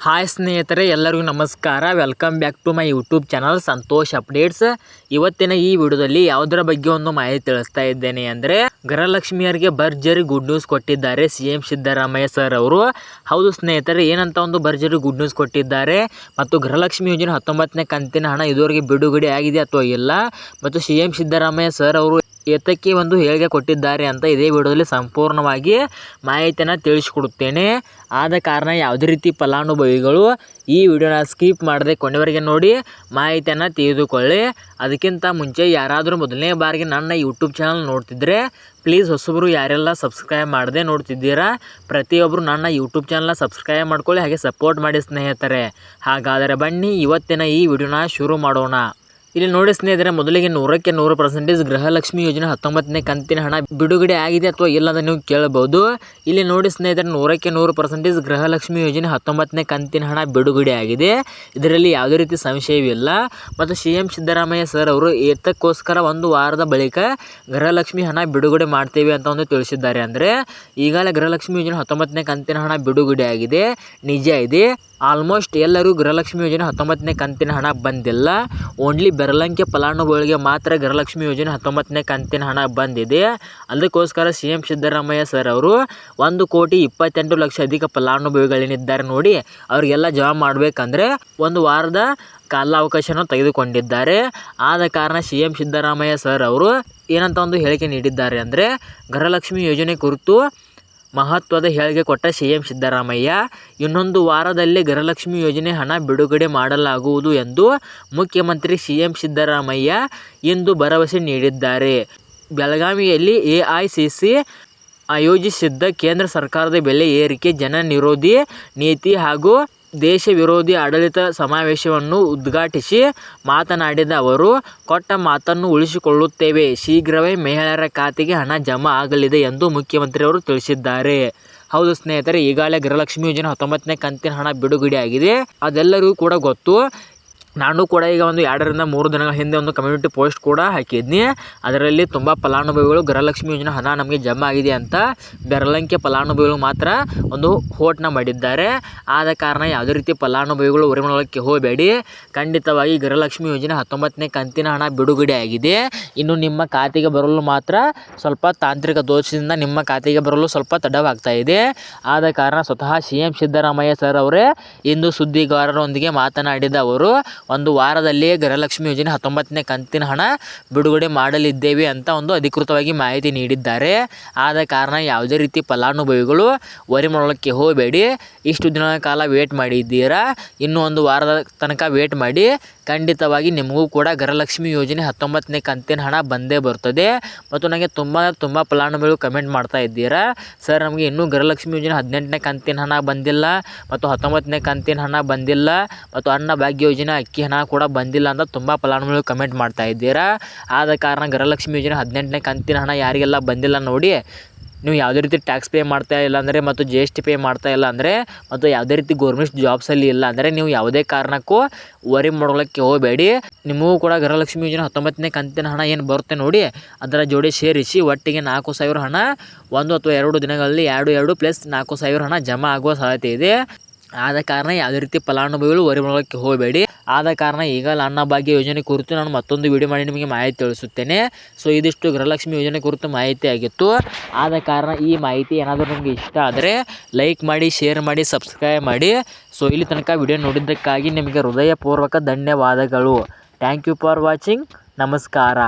Hi ಸ್ನೇಹಿತರೆ, ಎಲ್ಲರಿಗೂ ನಮಸ್ಕಾರ. Welcome back to my YouTube channel Santosh updates ಇವತ್ತಿನ ಈ ವಿಡಿಯೋದಲ್ಲಿ ಯಾವುದರ ಬಗ್ಗೆ ಒಂದು ಮಾಹಿತಿ ತಿಳಿಸ್ತಾ ಇದ್ದೇನೆ ಅಂದರೆ ಗೃಹಲಕ್ಷ್ಮಿಯರಿಗೆ ಭರ್ಜರಿ ಗುಡ್ ನ್ಯೂಸ್ ಕೊಟ್ಟಿದ್ದಾರೆ ಸಿ ಎಂ ಸಿದ್ದರಾಮಯ್ಯ ಸರ್ ಅವರು. ಹೌದು ಸ್ನೇಹಿತರೆ, ಏನಂತ ಒಂದು ಭರ್ಜರಿ ಗುಡ್ ನ್ಯೂಸ್ ಕೊಟ್ಟಿದ್ದಾರೆ? ಮತ್ತು ಗೃಹಲಕ್ಷ್ಮಿ ಯೋಜನೆ ಹತ್ತೊಂಬತ್ತನೇ ಕಂತಿನ ಹಣ ಇದುವರೆಗೆ ಬಿಡುಗಡೆ ಆಗಿದೆ ಅಥವಾ ಇಲ್ಲ? ಮತ್ತು ಸಿ ಎಂ ಸಿದ್ದರಾಮಯ್ಯ ಸರ್ ಅವರು ಏತಕ್ಕೆ ಒಂದು ಹೇಳಿಕೆ ಕೊಟ್ಟಿದ್ದಾರೆ ಅಂತ ಇದೇ ವಿಡಿಯೋದಲ್ಲಿ ಸಂಪೂರ್ಣವಾಗಿ ಮಾಹಿತಿಯನ್ನು ತಿಳಿಸಿಕೊಡುತ್ತೇನೆ. ಆದ ಕಾರಣ ಯಾವುದೇ ರೀತಿ ಫಲಾನುಭವಿಗಳು ಈ ವಿಡಿಯೋನ ಸ್ಕಿಪ್ ಮಾಡದೆ ಕೊನೆವರೆಗೆ ನೋಡಿ ಮಾಹಿತಿಯನ್ನು ತಿಳಿದುಕೊಳ್ಳಿ. ಅದಕ್ಕಿಂತ ಮುಂಚೆ ಯಾರಾದರೂ ಮೊದಲನೇ ಬಾರಿಗೆ ನನ್ನ ಯೂಟ್ಯೂಬ್ ಚಾನಲ್ ನೋಡ್ತಿದ್ರೆ ಪ್ಲೀಸ್ ಹೊಸಬರು ಯಾರೆಲ್ಲ ಸಬ್ಸ್ಕ್ರೈಬ್ ಮಾಡದೆ ನೋಡ್ತಿದ್ದೀರಾ ಪ್ರತಿಯೊಬ್ಬರು ನನ್ನ ಯೂಟ್ಯೂಬ್ ಚಾನಲ್ನ ಸಬ್ಸ್ಕ್ರೈಬ್ ಮಾಡ್ಕೊಳ್ಳಿ, ಹಾಗೆ ಸಪೋರ್ಟ್ ಮಾಡಿ ಸ್ನೇಹಿತರೆ. ಹಾಗಾದರೆ ಬನ್ನಿ, ಇವತ್ತಿನ ಈ ವಿಡಿಯೋನ ಶುರು ಮಾಡೋಣ. ಇಲ್ಲಿ ನೋಡಿ ಸ್ನೇಹಿತರೆ, ಮೊದಲಿಗೆ ನೂರಕ್ಕೆ ನೂರು ಪರ್ಸೆಂಟೇಜ್ ಗೃಹಲಕ್ಷ್ಮಿ ಯೋಜನೆ ಹತ್ತೊಂಬತ್ತನೇ ಕಂತಿನ ಹಣ ಬಿಡುಗಡೆ ಆಗಿದೆ ಅಥವಾ ಇಲ್ಲ ಅಂತ ನೀವು ಕೇಳಬಹುದು ಇಲ್ಲಿ ನೋಡಿ ಸ್ನೇಹಿತರೆ, ನೂರಕ್ಕೆ ನೂರು ಪರ್ಸೆಂಟೇಜ್ ಗೃಹಲಕ್ಷ್ಮಿ ಯೋಜನೆ ಹತ್ತೊಂಬತ್ತನೇ ಕಂತಿನ ಹಣ ಬಿಡುಗಡೆ ಆಗಿದೆ. ಇದರಲ್ಲಿ ಯಾವುದೇ ರೀತಿ ಸಂಶಯವಿಲ್ಲ. ಮತ್ತು ಸಿ ಎಂ ಸಿದ್ದರಾಮಯ್ಯ ಸರ್ ಅವರು ಏತಕ್ಕೋಸ್ಕರ ಒಂದು ವಾರದ ಬಳಿಕ ಗೃಹಲಕ್ಷ್ಮಿ ಹಣ ಬಿಡುಗಡೆ ಮಾಡ್ತೇವೆ ಅಂತ ಒಂದು ತಿಳಿಸಿದ್ದಾರೆ ಅಂದರೆ, ಈಗಾಗಲೇ ಗೃಹಲಕ್ಷ್ಮಿ ಯೋಜನೆ ಹತ್ತೊಂಬತ್ತನೇ ಕಂತಿನ ಹಣ ಬಿಡುಗಡೆ ಆಗಿದೆ, ನಿಜ ಇದೆ. ಆಲ್ಮೋಸ್ಟ್ ಎಲ್ಲರೂ ಗೃಹಲಕ್ಷ್ಮಿ ಯೋಜನೆ ಹತ್ತೊಂಬತ್ತನೇ ಕಂತಿನ ಹಣ ಬಂದಿಲ್ಲ. ಓನ್ಲಿ ಬೆರಳಂಕೆ ಫಲಾನುಭವಿಗಳಿಗೆ ಮಾತ್ರ ಗೃಹಲಕ್ಷ್ಮಿ ಯೋಜನೆ ಹತ್ತೊಂಬತ್ತನೇ ಕಂತಿನ ಹಣ ಬಂದಿದೆ. ಅದಕ್ಕೋಸ್ಕರ ಸಿ ಎಂ ಸಿದ್ದರಾಮಯ್ಯ ಸರ್ ಅವರು ಒಂದು ಕೋಟಿ ಇಪ್ಪತ್ತೆಂಟು ಲಕ್ಷ ಅಧಿಕ ಫಲಾನುಭವಿಗಳೇನಿದ್ದಾರೆ ನೋಡಿ, ಅವರಿಗೆಲ್ಲ ಜಮಾ ಮಾಡಬೇಕಂದ್ರೆ ಒಂದು ವಾರದ ಕಾಲಾವಕಾಶನ ತೆಗೆದುಕೊಂಡಿದ್ದಾರೆ. ಆದ ಕಾರಣ ಸಿ ಎಂ ಸಿದ್ದರಾಮಯ್ಯ ಸರ್ ಅವರು ಏನಂತ ಒಂದು ಹೇಳಿಕೆ ನೀಡಿದ್ದಾರೆ ಅಂದರೆ, ಗೃಹಲಕ್ಷ್ಮಿ ಯೋಜನೆ ಕುರಿತು ಮಹತ್ವದ ಹೇಳಿಕೆ ಕೊಟ್ಟ ಸಿಎಂ ಸಿದ್ದರಾಮಯ್ಯ, ಇನ್ನೊಂದು ವಾರದಲ್ಲಿ ಗೃಹಲಕ್ಷ್ಮಿ ಯೋಜನೆ ಹಣ ಬಿಡುಗಡೆ ಮಾಡಲಾಗುವುದು ಎಂದು ಮುಖ್ಯಮಂತ್ರಿ ಸಿಎಂ ಸಿದ್ದರಾಮಯ್ಯ ಇಂದು ಭರವಸೆ ನೀಡಿದ್ದಾರೆ. ಬೆಳಗಾವಿಯಲ್ಲಿ ಎ ಐ ಸಿ ಸಿ ಆಯೋಜಿಸಿದ್ದ ಕೇಂದ್ರ ಸರ್ಕಾರದ ಬೆಲೆ ಏರಿಕೆ, ಜನ ನಿರೋಧಿ ನೀತಿ ಹಾಗೂ ದೇಶ ವಿರೋಧಿ ಆಡಳಿತ ಸಮಾವೇಶವನ್ನು ಉದ್ಘಾಟಿಸಿ ಮಾತನಾಡಿದ ಅವರು, ಕೊಟ್ಟ ಮಾತನ್ನು ಉಳಿಸಿಕೊಳ್ಳುತ್ತೇವೆ ಶೀಘ್ರವೇ ಮಹಿಳೆಯರ ಖಾತೆಗೆ ಹಣ ಜಮಾ ಆಗಲಿದೆ ಎಂದು ಮುಖ್ಯಮಂತ್ರಿಯವರು ತಿಳಿಸಿದ್ದಾರೆ ಹೌದು ಸ್ನೇಹಿತರೆ, ಈಗಾಗಲೇ ಗೃಹಲಕ್ಷ್ಮಿ ಯೋಜನೆ ಹತ್ತೊಂಬತ್ತನೇ ಕಂತಿನ ಹಣ ಬಿಡುಗಡೆಯಾಗಿದೆ. ಅದೆಲ್ಲರಿಗೂ ಕೂಡ ಗೊತ್ತು ನಾನು ಕೂಡ ಈಗ ಒಂದು ಎರಡರಿಂದ ಮೂರು ದಿನಗಳ ಹಿಂದೆ ಒಂದು ಕಮ್ಯುನಿಟಿ ಪೋಸ್ಟ್ ಕೂಡ ಹಾಕಿದ್ನಿ. ಅದರಲ್ಲಿ ತುಂಬ ಫಲಾನುಭವಿಗಳು ಗೃಹಲಕ್ಷ್ಮಿ ಯೋಜನೆ ಹಣ ನಮಗೆ ಜಮಾ ಆಗಿದೆ ಅಂತ ಬೆರಳಂಕೆ ಫಲಾನುಭವಿಗಳು ಮಾತ್ರ ಒಂದು ಹೋಟ್ನ ಮಾಡಿದ್ದಾರೆ. ಆದ ಕಾರಣ ಯಾವುದೇ ರೀತಿ ಫಲಾನುಭವಿಗಳು ಉರಿಮಳಕ್ಕೆ ಹೋಗಬೇಡಿ. ಖಂಡಿತವಾಗಿ ಗೃಹಲಕ್ಷ್ಮಿ ಯೋಜನೆ ಹತ್ತೊಂಬತ್ತನೇ ಕಂತಿನ ಹಣ ಬಿಡುಗಡೆ ಆಗಿದೆ. ಇನ್ನು ನಿಮ್ಮ ಖಾತೆಗೆ ಬರಲು ಮಾತ್ರ ಸ್ವಲ್ಪ ತಾಂತ್ರಿಕ ದೋಷದಿಂದ ನಿಮ್ಮ ಖಾತೆಗೆ ಬರಲು ಸ್ವಲ್ಪ ತಡವಾಗ್ತಾ ಇದೆ. ಆದ ಕಾರಣ ಸ್ವತಃ ಸಿ ಎಂ ಸಿದ್ದರಾಮಯ್ಯ ಸರ್ ಅವರೇ ಇಂದು ಸುದ್ದಿಗಾರರೊಂದಿಗೆ ಮಾತನಾಡಿದ ಅವರು ಒಂದು ವಾರದಲ್ಲಿ ಗೃಹಲಕ್ಷ್ಮಿ ಯೋಜನೆ ಹತ್ತೊಂಬತ್ತನೇ ಕಂತಿನ ಹಣ ಬಿಡುಗಡೆ ಮಾಡಲಿದ್ದೇವೆ ಅಂತ ಒಂದು ಅಧಿಕೃತವಾಗಿ ಮಾಹಿತಿ ನೀಡಿದ್ದಾರೆ. ಆದ ಕಾರಣ ಯಾವುದೇ ರೀತಿ ಫಲಾನುಭವಿಗಳು ವರಿ ಮಾಡೋಕ್ಕೆ ಹೋಗಬೇಡಿ. ಇಷ್ಟು ದಿನಗಳ ಕಾಲ ವೇಟ್ ಮಾಡಿದ್ದೀರಾ? ಇನ್ನೂ ಒಂದು ವಾರದ ತನಕ ವೇಟ್ ಮಾಡಿ. ಖಂಡಿತವಾಗಿ ನಿಮಗೂ ಕೂಡ ಗೃಹಲಕ್ಷ್ಮಿ ಯೋಜನೆ ಹತ್ತೊಂಬತ್ತನೇ ಕಂತಿನ ಹಣ ಬಂದೇ ಬರ್ತದೆ. ಮತ್ತು ನನಗೆ ತುಂಬ ತುಂಬ ಫಲಾನುಭವಿಗಳು ಕಮೆಂಟ್ ಮಾಡ್ತಾ ಇದ್ದೀರಾ? ಸರ್, ನಮಗೆ ಇನ್ನೂ ಗೃಹಲಕ್ಷ್ಮಿ ಯೋಜನೆ ಹದಿನೆಂಟನೇ ಕಂತಿನ ಹಣ ಬಂದಿಲ್ಲ. ಮತ್ತು ಹತ್ತೊಂಬತ್ತನೇ ಕಂತಿನ ಹಣ ಬಂದಿಲ್ಲ. ಮತ್ತು ಅನ್ನ ಭಾಗ್ಯ ಯೋಜನೆ ಅಕ್ಕಿ ಹಣ ಕೂಡ ಬಂದಿಲ್ಲ ಅಂತ ತುಂಬ ಫಲಾನುಭವಿಗಳು ಕಮೆಂಟ್ ಮಾಡ್ತಾ ಇದ್ದೀರಾ. ಆದ ಕಾರಣ ಗೃಹಲಕ್ಷ್ಮಿ ಯೋಜನೆ ಹದಿನೆಂಟನೇ ಕಂತಿನ ಹಣ ಯಾರಿಗೆಲ್ಲ ಬಂದಿಲ್ಲ ನೋಡಿ, ನೀವು ಯಾವುದೇ ರೀತಿ ಟ್ಯಾಕ್ಸ್ ಪೇ ಮಾಡ್ತಾ ಇಲ್ಲ ಅಂದರೆ ಮತ್ತು ಜಿ ಎಸ್ ಟಿ ಪೇ ಮಾಡ್ತಾ ಇಲ್ಲ ಅಂದರೆ ಮತ್ತು ಯಾವುದೇ ರೀತಿ ಗೌರ್ಮೆಂಟ್ ಜಾಬ್ಸಲ್ಲಿ ಇಲ್ಲ ಅಂದರೆ ನೀವು ಯಾವುದೇ ಕಾರಣಕ್ಕೂ ವರಿ ಮಾಡ್ಕೊಳ್ಳೋಕ್ಕೆ ಹೋಗಬೇಡಿ. ನಿಮಗೂ ಕೂಡ ಗೃಹಲಕ್ಷ್ಮಿ ಯೋಜನೆ ಹತ್ತೊಂಬತ್ತನೇ ಕಂತಿನ ಹಣ ಏನು ಬರುತ್ತೆ ನೋಡಿ, ಅದರ ಜೋಡಿ ಸೇರಿಸಿ ಒಟ್ಟಿಗೆ ನಾಲ್ಕು ಸಾವಿರ ಹಣ ಒಂದು ಅಥವಾ ಎರಡು ದಿನಗಳಲ್ಲಿ ಎರಡು ಎರಡು ಪ್ಲಸ್ ನಾಲ್ಕು ಸಾವಿರ ಹಣ ಜಮಾ ಆಗುವ ಸಾಧ್ಯತೆ ಇದೆ. ಆದ ಕಾರಣ ಯಾವುದೇ ರೀತಿ ಫಲಾನುಭವಿಗಳು ಹೊರ ಮಾಡೋಕ್ಕೆ ಹೋಗಬೇಡಿ. ಆದ ಕಾರಣ ಈಗ ಅನ್ನಭಾಗ್ಯ ಯೋಜನೆ ಕುರಿತು ನಾನು ಮತ್ತೊಂದು ವಿಡಿಯೋ ಮಾಡಿ ನಿಮಗೆ ಮಾಹಿತಿ ತಿಳಿಸುತ್ತೇನೆ. ಸೊ ಇದಿಷ್ಟು ಗೃಹಲಕ್ಷ್ಮಿ ಯೋಜನೆ ಕುರಿತು ಮಾಹಿತಿ ಆಗಿತ್ತು. ಆದ ಕಾರಣ ಈ ಮಾಹಿತಿ ಏನಾದರೂ ನಿಮಗೆ ಇಷ್ಟ ಆದರೆ ಲೈಕ್ ಮಾಡಿ ಶೇರ್ ಮಾಡಿ ಸಬ್ಸ್ಕ್ರೈಬ್ ಮಾಡಿ. ಸೊ ಇಲ್ಲಿ ತನಕ ವಿಡಿಯೋ ನೋಡಿದ್ದಕ್ಕಾಗಿ ನಿಮಗೆ ಹೃದಯಪೂರ್ವಕ ಧನ್ಯವಾದಗಳು. ಥ್ಯಾಂಕ್ ಯು ಫಾರ್ ವಾಚಿಂಗ್ ನಮಸ್ಕಾರ.